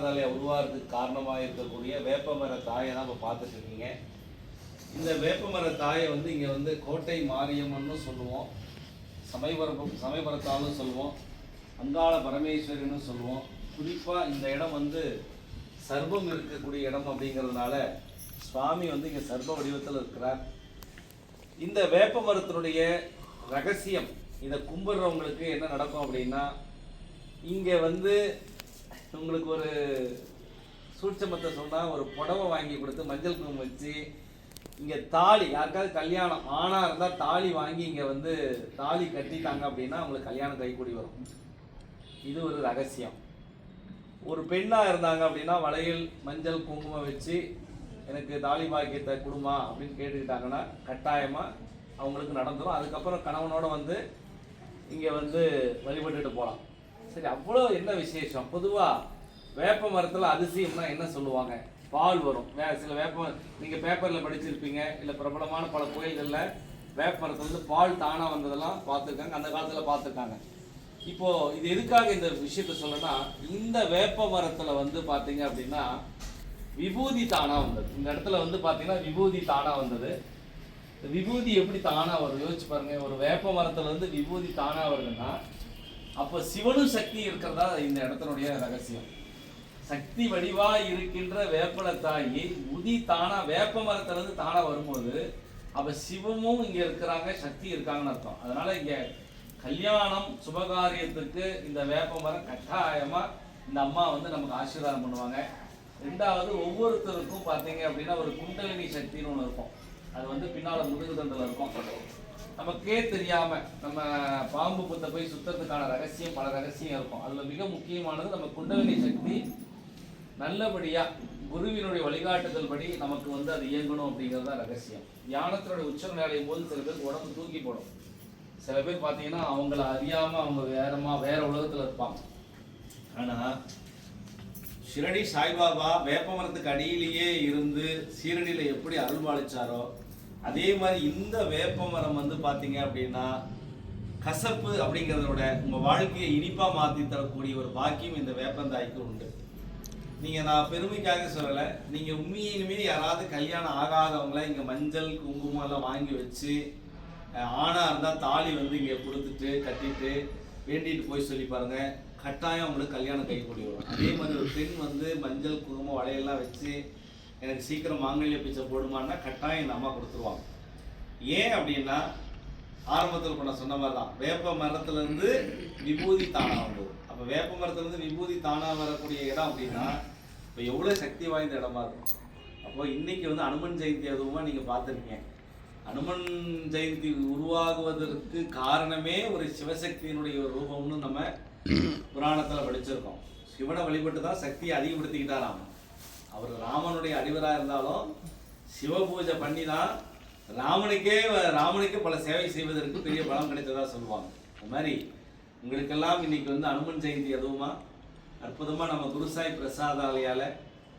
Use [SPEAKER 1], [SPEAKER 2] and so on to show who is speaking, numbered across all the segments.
[SPEAKER 1] குருசாய் உருவாகிறதுக்கு காரணமாக இருக்கக்கூடிய வேப்பமர தாயை தான் இப்போ பார்த்துட்டு இருக்கீங்க. இந்த வேப்பமர தாயை வந்து இங்கே வந்து கோட்டை மாரியம்மன்னு சொல்லுவோம். சமயபுரம் சமயபுரத்தாலும் சொல்லுவோம். அங்காள பரமேஸ்வரின்னு சொல்லுவோம். குறிப்பாக இந்த இடம் வந்து சர்வம் இருக்கக்கூடிய இடம் அப்படிங்கிறதுனால சுவாமி வந்து இங்கே சர்வ வடிவத்தில் இருக்கிறார். இந்த வேப்ப மரத்தினுடைய ரகசியம் இதை கும்பிடுறவங்களுக்கு என்ன நடக்கும் அப்படின்னா இங்கே வந்து உங்களுக்கு ஒரு சூட்சமத்தை சொன்னால் ஒரு புடவை வாங்கி கொடுத்து மஞ்சள் குங்குமம் வச்சு இங்கே தாலி யாருக்காவது கல்யாணம் ஆணாக இருந்தால் தாலி வாங்கி இங்கே வந்து தாலி கட்டிட்டாங்க அப்படின்னா அவங்களுக்கு கல்யாணம் கைக்கூடி வரும். இது ஒரு ரகசியம். ஒரு பெண்ணாக இருந்தாங்க அப்படின்னா வளையல் மஞ்சள் குங்குமம் வச்சு எனக்கு தாலி பாக்கியத்தை கொடுமா அப்படின்னு கேட்டுக்கிட்டாங்கன்னா கட்டாயமாக அவங்களுக்கு நடந்துடும் அதுக்கப்புறம் கணவனோட வந்து இங்கே வந்து வழிபட்டுட்டு போகலாம் சரி அவ்வளோ என்ன விசேஷம்? பொதுவாக வேப்ப மரத்தில் அதிசயம்னா என்ன சொல்லுவாங்க? பால் வரும். வே சில வேப்ப நீங்கள் பேப்பரில் படிச்சிருப்பீங்க இல்லை பிரபலமான பல கோயில்களில் வேப்ப மரத்துலேருந்து பால் தானாக வந்ததெல்லாம் பார்த்துருக்காங்க. அந்த காலத்தில் பார்த்துருக்காங்க. இப்போது இது எதுக்காக இந்த விஷயத்த சொல்லனா இந்த வேப்ப மரத்தில் வந்து பார்த்தீங்க அப்படின்னா விபூதி தானாக வந்தது. இந்த இடத்துல வந்து பார்த்தீங்கன்னா விபூதி தானாக வந்தது. விபூதி எப்படி தானாக வரும்? யோசிச்சு பாருங்கள் ஒரு வேப்ப மரத்துல விபூதி தானாக வருதுன்னா அப்ப சிவனும் சக்தி இருக்கிறதா? இந்த இடத்தினுடைய ரகசியம். சக்தி வடிவா இருக்கின்ற வேப்பல தாயி உதி தானா வேப்ப மரத்திலிருந்து தானா வரும்போது அப்ப சிவமும் இங்க இருக்கிறாங்க சக்தி இருக்காங்கன்னு அர்த்தம். அதனால இங்க கல்யாணம் சுபகாரியத்துக்கு இந்த வேப்ப மரம் கட்டாயமா இந்த அம்மா வந்து நமக்கு ஆசீர்வாதம் பண்ணுவாங்க. ரெண்டாவது ஒவ்வொருத்தருக்கும் பார்த்தீங்க அப்படின்னா ஒரு குண்டலினி சக்தின்னு ஒன்று இருக்கும். அது வந்து பின்னால் முதுகு தண்டில் இருக்கும். நமக்கே தெரியாம நம்ம பாம்பு புத்த போய் சுத்தத்துக்கான ரகசியம் பல ரகசியம் இருக்கும். அதுல மிக முக்கியமானது நம்ம குண்டலினி சக்தி. நல்லபடியா குருவினுடைய வழிகாட்டுதல் படி நமக்கு வந்து அது இயங்கணும் அப்படிங்கிறது தான் ரகசியம். தியானத்தினுடைய உச்சம் அடையும் போது சில பேருக்கு உடம்பு தூக்கி போடும். சில பேர் பார்த்தீங்கன்னா அவங்கள அறியாம அவங்க வேறமா வேற உலகத்துல இருப்பாங்க. ஆனா ஷிரடி சாய்பாபா வேப்பமரத்துக்கு அடியிலேயே இருந்து சீரடியில எப்படி அருள்பாலிச்சாரோ அதே மாதிரி இந்த வேப்பமரம் வந்து பார்த்தீங்க அப்படின்னா கசப்பு அப்படிங்கிறத விட உங்கள் வாழ்க்கையை இனிப்பாக மாற்றி தரக்கூடிய ஒரு பாக்கியம் இந்த வேப்பந்தாய்க்கு உண்டு. நீங்கள் நான் பெருமைக்காக சொல்லலை. நீங்க உண்மையிலுமே யாராவது கல்யாணம் ஆகாதவங்கள இங்கே மஞ்சள் குங்குமம் எல்லாம் வாங்கி வச்சு ஆணாக இருந்தால் தாலி வந்து இங்கே கொடுத்துட்டு கட்டிட்டு வேண்டிட்டு போய் சொல்லி பாருங்கள் கட்டாயம் அவங்களுக்கு கல்யாணம் கைக்கூடி வரும். அதே மாதிரி ஒரு பெண் வந்து மஞ்சள் குங்குமம் வளையெல்லாம் வச்சு எனக்கு சீக்கிரம் மாங்கல்ய பிச்சை போடுமான்னா கட்டாயம் இந்த அம்மா கொடுத்துருவாங்க. ஏன் அப்படின்னா ஆரம்பத்தில் இப்போ நான் சொன்ன மாதிரி தான் வேப்ப மரத்துலேருந்து விபூதி தானாக வந்தது. அப்போ வேப்ப மரத்துலேருந்து விபூதி தானாக வரக்கூடிய இடம் அப்படின்னா இப்போ எவ்வளோ சக்தி வாய்ந்த இடமா இருக்கும். அப்போ இன்னைக்கு வந்து அனுமன் ஜெயந்தி அதுவுமா நீங்கள் பார்த்துருக்கீங்க. அனுமன் ஜெயந்தி உருவாகுவதற்கு காரணமே ஒரு சிவசக்தியினுடைய ஒரு ரூபம்னு நம்ம புராணத்தில் படிச்சிருக்கோம். சிவனை வழிபட்டு தான் சக்தியை அதிகப்படுத்திக்கிட்டாராம். அவர் ராமனுடைய அடிவராக இருந்தாலும் சிவ பூஜை பண்ணி தான் ராமனுக்கே ராமனுக்கு பல சேவை செய்வதற்கு பெரிய பலம் கிடைத்ததா சொல்லுவாங்க. அது மாதிரி உங்களுக்கெல்லாம் இன்னைக்கு வந்து அனுமன் ஜெயந்தி அதுவுமா? அற்புதமாக நம்ம குருசாய் பிரசாதாலயால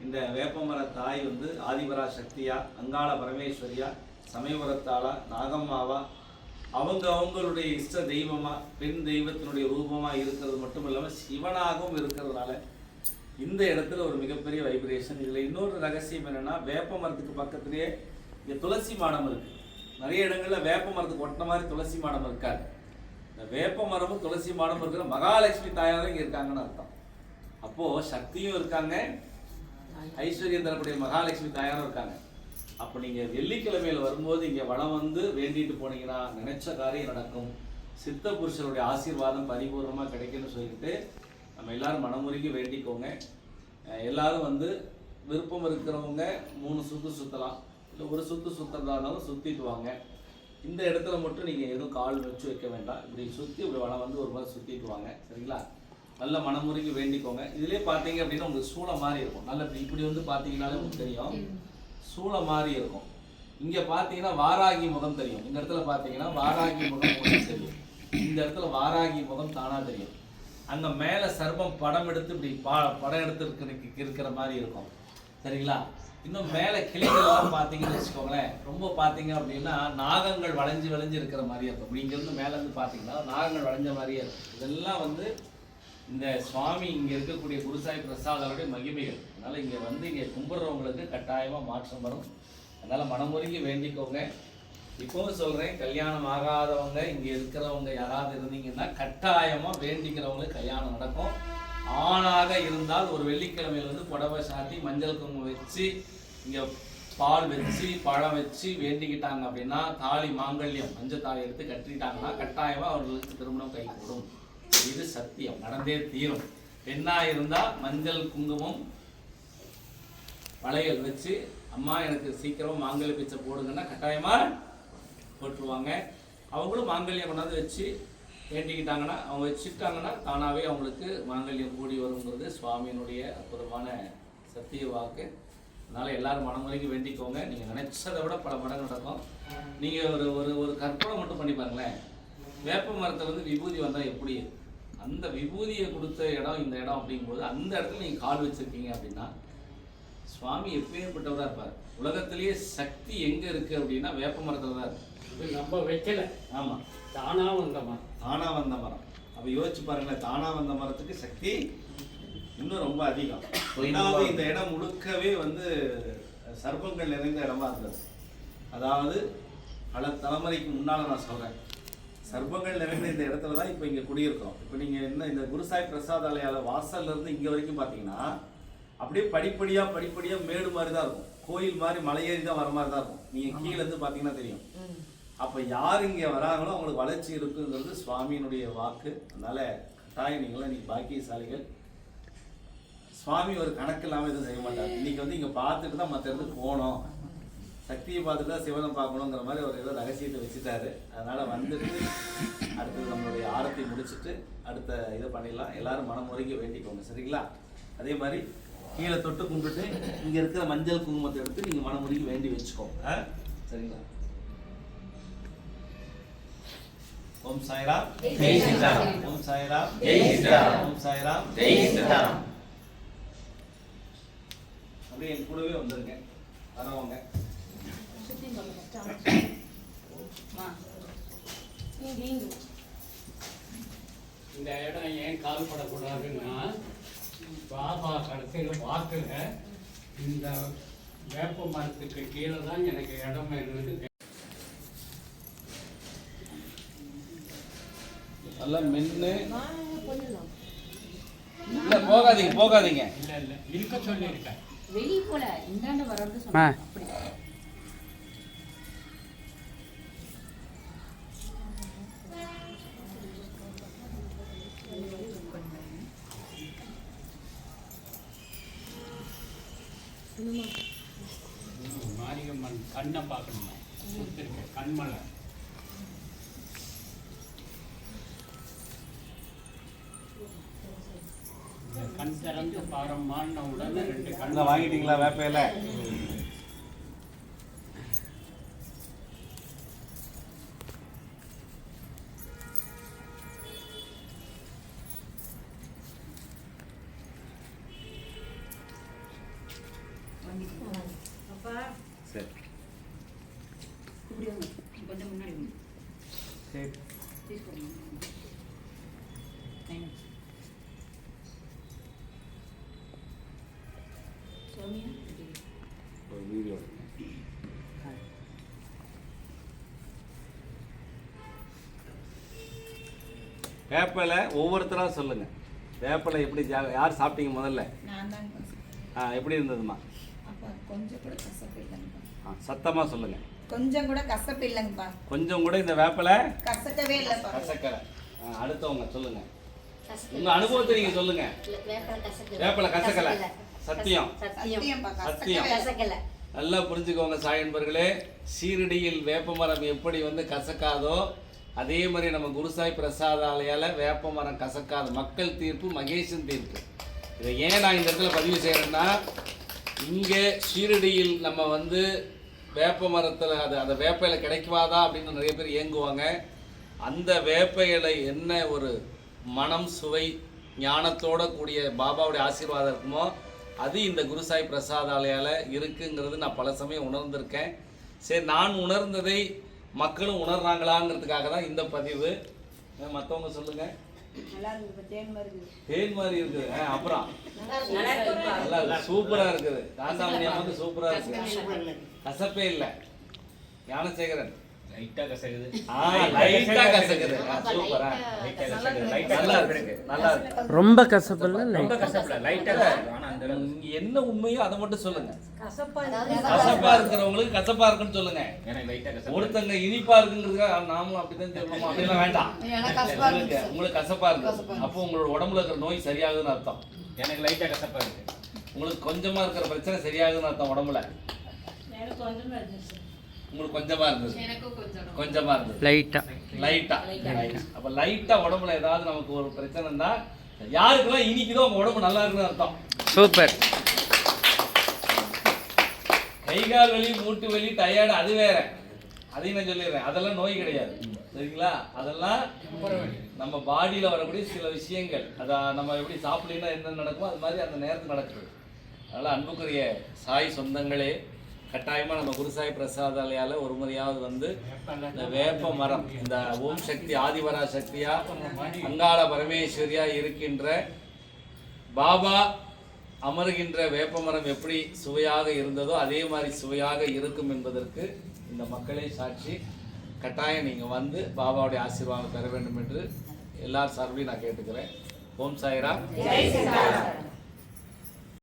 [SPEAKER 1] இந்த வேப்பமர தாய் வந்து ஆதிபரா சக்தியா அங்காள பரமேஸ்வரியா சமயபுரத்தாளா நாகம்மாவா அவங்க அவங்களுடைய இஷ்ட தெய்வமா பெண் தெய்வத்தினுடைய ரூபமா இருக்கிறது மட்டும் இல்லாமல் சிவனாகவும் இருக்கிறதுனால இந்த இடத்துல ஒரு மிகப்பெரிய வைப்ரேஷன் இதில் இன்னொரு ரகசியம் என்னன்னா வேப்ப மரத்துக்கு பக்கத்துலேயே இங்கே துளசி மாடம் இருக்குது நிறைய இடங்களில் வேப்ப மரத்துக்கு ஒட்டின மாதிரி துளசி மாடம் இருக்காது. இந்த வேப்ப மரமும் துளசி மாடமும் இருக்கிற மகாலட்சுமி தாயாரும் இங்கே இருக்காங்கன்னு அர்த்தம். அப்போது சக்தியும் இருக்காங்க. ஐஸ்வர்யம் தரக்கூடிய மகாலட்சுமி தாயாரும் இருக்காங்க. அப்போ நீங்கள் வெள்ளிக்கிழமையில் வரும்போது இங்கே வளம் வந்து வேண்டிட்டு போனீங்கன்னா நினைச்ச காரியம் நடக்கும். சித்த புருஷருடைய ஆசீர்வாதம் பரிபூர்ணமாக கிடைக்கும்னு சொல்லிட்டு நம்ம எல்லாரும் மனமுருகி வேண்டிக்கோங்க. எல்லாரும் வந்து விருப்பம் இருக்கிறவங்க மூணு சுத்து சுத்தலாம். இல்லை ஒரு சுத்து சுத்துறதா இருந்தாலும் சுற்றிட்டு வாங்க. இந்த இடத்துல மட்டும் நீங்கள் எதுவும் கால் வச்சு வைக்க வேண்டாம். இப்படி சுற்றி இப்படி வளம் வந்து ஒரு மாதிரி சுற்றிட்டு வாங்க. சரிங்களா? நல்ல மனமுறைக்கு வேண்டிக்கோங்க. இதுலேயே பார்த்தீங்க அப்படின்னா உங்களுக்கு சூளை மாதிரி இருக்கும். நல்ல இப்படி- இப்படி வந்து பார்த்தீங்கன்னாலே உங்களுக்கு தெரியும். சூளை மாதிரி இருக்கும். இங்கே பார்த்தீங்கன்னா வாராகி முகம் தெரியும். இந்த இடத்துல பார்த்தீங்கன்னா வாராகி முகம் தெரியும். இந்த இடத்துல வாராகி முகம் தானாக தெரியும். அங்கே மேலே சர்மம் படம் எடுத்து இப்படி பா படம் எடுத்து இருக்கிற மாதிரி இருக்கும். சரிங்களா? இன்னும் மேலே கிளிகள்லாம் பார்த்தீங்கன்னு வச்சுக்கோங்களேன் ரொம்ப பார்த்தீங்க அப்படின்னா நாகங்கள் வளைஞ்சு வளைஞ்சு இருக்கிற மாதிரியே இருக்கும். இப்படி இங்கேருந்து மேலேருந்து பார்த்தீங்கன்னா நாகங்கள் வளைஞ்ச மாதிரியே இருக்கும். இதெல்லாம் வந்து இந்த சுவாமி இங்கே இருக்கக்கூடிய குருசாய் பிரசாதருடைய மகிமைகள். அதனால் இங்கே வந்து இங்கே கும்பிட்றவங்களுக்கு கட்டாயமாக மாற்றம் வரும். அதனால் மனமுருகி வேண்டிக்கோங்க. இப்பவும் சொல்கிறேன் கல்யாணம் ஆகாதவங்க இங்கே இருக்கிறவங்க யாராவது இருந்தீங்கன்னா கட்டாயமாக வேண்டிக்கிறவங்களுக்கு கல்யாணம் நடக்கும். ஆணாக இருந்தால் ஒரு வெள்ளிக்கிழமையிலிருந்து புடவை சாட்டி மஞ்சள் குங்குமம் வச்சு இங்கே பால் வச்சு பழம் வச்சு வேண்டிக்கிட்டாங்க அப்படின்னா தாலி மாங்கல்யம் மஞ்சள் தாலி எடுத்து கட்டிட்டாங்கன்னா கட்டாயமாக அவர்களுக்கு திருமணம் கை கூடும் இது சத்தியம். நடந்தே தீரும். பெண்ணா இருந்தா மஞ்சள் குங்குமம் வளையல் வச்சு அம்மா எனக்கு சீக்கிரம் மாங்கல்ய பிச்சை போடுங்கன்னா கட்டாயமா போட்டுருவாங்க. அவங்களும் மாங்கல்யம் கொண்டாந்து வச்சு வேண்டிக்கிட்டாங்கன்னா அவங்க வச்சுட்டாங்கன்னா தானாகவே அவங்களுக்கு மாங்கல்யம் கூடி வருங்கிறது சுவாமியினுடைய அற்புதமான சத்திய வாக்கு. அதனால் எல்லாரும் மனமுறைக்கு வேண்டிக்கோங்க. நீங்கள் நினச்சதை விட பல மடங்கு நடக்கும். நீங்கள் ஒரு ஒரு ஒரு கற்பனை மட்டும் பண்ணி பாருங்களேன். வேப்ப மரத்துலேருந்து விபூதி வந்தால் எப்படி? அந்த விபூதியை கொடுத்த இடம் இந்த இடம் அப்படிங்கும்போது அந்த இடத்துல நீங்கள் கால் வச்சுருக்கீங்க அப்படின்னா சுவாமி எப்பேற்பட்டவராக இருப்பார்? உலகத்திலேயே சக்தி எங்கே இருக்குது அப்படின்னா வேப்ப மரத்தில் தான் இருக்கு.
[SPEAKER 2] இது நம்ம வைக்கல.
[SPEAKER 1] ஆமாம்
[SPEAKER 2] தானா வந்தமா
[SPEAKER 1] தானா வந்த மரம். அப்ப யோசிச்சு பாருங்களேன் தானா வந்த மரத்துக்கு சக்தி இன்னும் ரொம்ப அதிகம். ரெண்டாவது இந்த இடம் முழுக்கவே வந்து சர்ப்பங்கள் நிறைந்த இடமா இருந்தது. அதாவது பல தலைமுறைக்கு முன்னால நான் சொல்றேன். சர்ப்பங்கள் நிறைந்த இந்த இடத்துல தான் இப்போ இங்க குடியிருக்கிறோம் இப்போ நீங்க என்ன இந்த குருசாய் பிரசாதாலயால வாசல்ல இருந்து இங்க வரைக்கும் பாத்தீங்கன்னா அப்படியே படிப்படியா படிப்படியா மேடு மாதிரி தான் இருக்கும். கோயில் மாதிரி மலையேறி தான் வர மாதிரி தான் இருக்கும். நீங்க கீழே இருந்து பாத்தீங்கன்னா தெரியும். அப்ப யார் இங்க வராங்களோ அவங்களுக்கு வளர்ச்சி இருக்குங்கிறது சுவாமியினுடைய வாக்கு. அதனால கட்டாயம் நீங்களாம் நீ பாக்கியசாலிகள். சுவாமி ஒரு கணக்கு இல்லாம எதுவும் செய்ய மாட்டார். இன்னைக்கு வந்து இங்க பார்த்துட்டு தான் மற்ற இடத்துக்கு போகணும் சக்தியை பார்த்துட்டு தான் சிவனை பார்க்கணுங்கிற மாதிரி ஒரு ஏதோ ரகசியத்தை வச்சுட்டாரு. அதனால வந்துட்டு அடுத்தது நம்மளுடைய ஆரத்தி முடிச்சிட்டு அடுத்த இதை பண்ணிடலாம். எல்லாரும் மனம் முறைக்கு வேண்டிக்கோங்க. சரிங்களா? அதே மாதிரி கீழே தொட்டு கும்பிட்டுட்டு இங்க இருக்கிற மஞ்சள் குங்குமத்தை எடுத்து நீங்க மனம் முறைக்கு வேண்டி வச்சுக்கோங்க? சரிங்களா ஓம் சாய்ராம்
[SPEAKER 3] ஜெய் சீதாராம்.
[SPEAKER 1] ஓம் சாய்ராம்
[SPEAKER 3] ஜெய் சீதாராம்.
[SPEAKER 1] ஓம் சாய்ராம்
[SPEAKER 3] ஜெய் சீதாராம்.
[SPEAKER 1] அப்படியே என் கூடவே வந்துருங்க வரவங்க
[SPEAKER 2] இந்த இடம் ஏன் கால்படக்கூடாதுன்னா பாபா கடைசியில் வாக்குல இந்த வேப்ப மரத்துக்கு கீழே தான் எனக்கு இடம் வேணும்னு
[SPEAKER 1] நல்லா மென்னு. இல்ல போகாதீங்க போகாதீங்க.
[SPEAKER 2] இல்லை இல்லை இருக்க சொல்லியிருக்கேன்.
[SPEAKER 4] வெளியே போல இந்தாண்ட வர்றது
[SPEAKER 2] கண் திறந்து பாரம்மான்னு உடனே ரெண்டு கண்
[SPEAKER 1] என்ன வாங்கிட்டீங்களா வேப்பையில
[SPEAKER 4] அப்பா
[SPEAKER 1] சரி.
[SPEAKER 4] கொஞ்சம் முன்னாடி.
[SPEAKER 1] சரி வேப்பிலை ஒவ்வொருத்தரா சொல்லுங்க. வேப்பிலை எப்படி ஜா- யார் சாப்பிட்டீங்க முதல்ல?
[SPEAKER 5] நான் தான்
[SPEAKER 1] ஆ எப்படி இருந்ததுமா
[SPEAKER 5] அப்பா கொஞ்சம் கூட கசப்பு இல்லைங்கப்பா
[SPEAKER 1] ஆ சத்தமா சொல்லுங்க.
[SPEAKER 5] கொஞ்சம் கூட கசப்பு இல்லைங்கப்பா
[SPEAKER 1] கொஞ்சம் கூட இந்த வேப்பிலை
[SPEAKER 5] கசக்கவே இல்லைப்பா.
[SPEAKER 1] கசக்கலை. ஆ, அடுத்தவங்க சொல்லுங்க. உங்க அனுபவத்தை நீங்க சொல்லுங்க. வேப்பிலை கசக்கலை. சத்தியம். சத்தியம். நல்லா புரிஞ்சுக்கோங்க சாயன்பர்களே. சீரடியில் வேப்ப மரம் எப்படி வந்து கசக்காதோ அதே மாதிரி நம்ம குருசாய் பிரசாதாலயால வேப்ப மரம் கசக்காத மக்கள் தீர்ப்பு மகேஷன் தீர்ப்பு. இதை ஏன் நான் இந்த இடத்துல பதிவு செய்கிறேன்னா இங்கே ஷீரடியில் நம்ம வந்து வேப்ப மரத்தில் அது அந்த வேப்ப இலை கிடைக்குவாதா அப்படின்னு நிறைய பேர் இயங்குவாங்க அந்த வேப்ப இலை என்ன ஒரு மனம் சுவை ஞானத்தோட கூடிய பாபாவுடைய ஆசீர்வாதம் இருக்குமோ அது இந்த குருசாய் பிரசாதாலயால இருக்குங்கிறது நான் பல சமயம் உணர்ந்திருக்கேன். சரி நான் உணர்ந்ததை மக்களும் உணர்றாங்களாங்கிறதுக்காக தான் இந்த பதிவு. அஹ் மத்தவங்க சொல்லுங்க.
[SPEAKER 5] நல்லா இருக்குது தேன் மாதிரி
[SPEAKER 1] தேன் மாதிரி இருக்குது. அப்புறம். நல்லா இருக்கு. சூப்பரா இருக்குது. காந்தாமணியா வந்து சூப்பரா இருக்கு. கசப்பே இல்ல. ஞானசேகரன்.
[SPEAKER 2] லைட்டா
[SPEAKER 1] லைட்டா கசக்குது. சூப்பரா
[SPEAKER 2] லைட்டா
[SPEAKER 1] நல்லா இருக்கு.
[SPEAKER 2] இருக்கு.
[SPEAKER 1] நல்லா இருக்கு.
[SPEAKER 6] ரொம்ப கசப்பில்ல
[SPEAKER 2] ரொம்ப கசப்புல லைட்டா கசப்பு ஆனா அந்த
[SPEAKER 1] என்ன உண்மையோ அதை மட்டும் சொல்லுங்க.
[SPEAKER 5] கசப்பா
[SPEAKER 1] கசப்பா இருக்கிறவங்களுக்கு கசப்பா இருக்குன்னு சொல்லுங்க.
[SPEAKER 2] எனக்கு லைட்டா கசப்பு
[SPEAKER 1] ஒருத்தங்க இனிப்பா இருக்குங்கிறதுக்காக நாமளும் அப்படிதான் சொல்லணுமா அப்படிலாம் வேண்டாம். உங்களுக்கு உங்களுக்கு கசப்பா இருக்கு அப்போ உங்களோட உடம்புல இருக்கிற நோய் சரியாகுதுன்னு அர்த்தம்.
[SPEAKER 2] எனக்கு லைட்டா கசப்பா இருக்கு.
[SPEAKER 1] உங்களுக்கு கொஞ்சமா இருக்கிற பிரச்சனை சரியாகுதுன்னு அர்த்தம் உடம்புல. உங்களுக்கு கொஞ்சமா இருந்தது. கொஞ்சமா. இருந்தது.
[SPEAKER 6] லைட்டா
[SPEAKER 1] லைட்டா அப்ப லைட்டா உடம்புல ஏதாவது நமக்கு ஒரு பிரச்சனை இருந்தா யாருக்கெல்லாம் இனிக்குதோ அவங்க உடம்பு நல்லா இருக்குன்னு அர்த்தம்.
[SPEAKER 6] சூப்பர்.
[SPEAKER 1] கை கால் வலி மூட்டு வலி டயர்டு அது வேற. அதையும் நான் சொல்லிடுறேன். அதெல்லாம் நோய் கிடையாது. சரிங்களா? அதெல்லாம் நம்ம பாடியில வரக்கூடிய சில விஷயங்கள். அதை நம்ம எப்படி சாப்பிடலாம் என்ன நடக்குமோ அது மாதிரி அந்த நேரத்தில் நடக்குது அதனால அன்புக்குரிய சாய் சொந்தங்களே கட்டாயமா நம்ம குருசாய் பிரசாதாலயால ஒரு முறையாவது வந்து இந்த வேப்ப மரம் இந்த ஓம் சக்தி ஆதிவரா சக்தியா அங்காள பரமேஸ்வரியா இருக்கின்ற பாபா அமருகின்ற வேப்பமரம் எப்படி சுவையாக இருந்ததோ அதே மாதிரி சுவையாக இருக்கும் என்பதற்கு இந்த மக்களே சாட்சி. கட்டாயம் நீங்கள் வந்து பாபாவுடைய ஆசீர்வாதம் பெற வேண்டும் என்று எல்லார் சார்பிலையும் நான் கேட்டுக்கிறேன். ஓம் சாய்ராம்.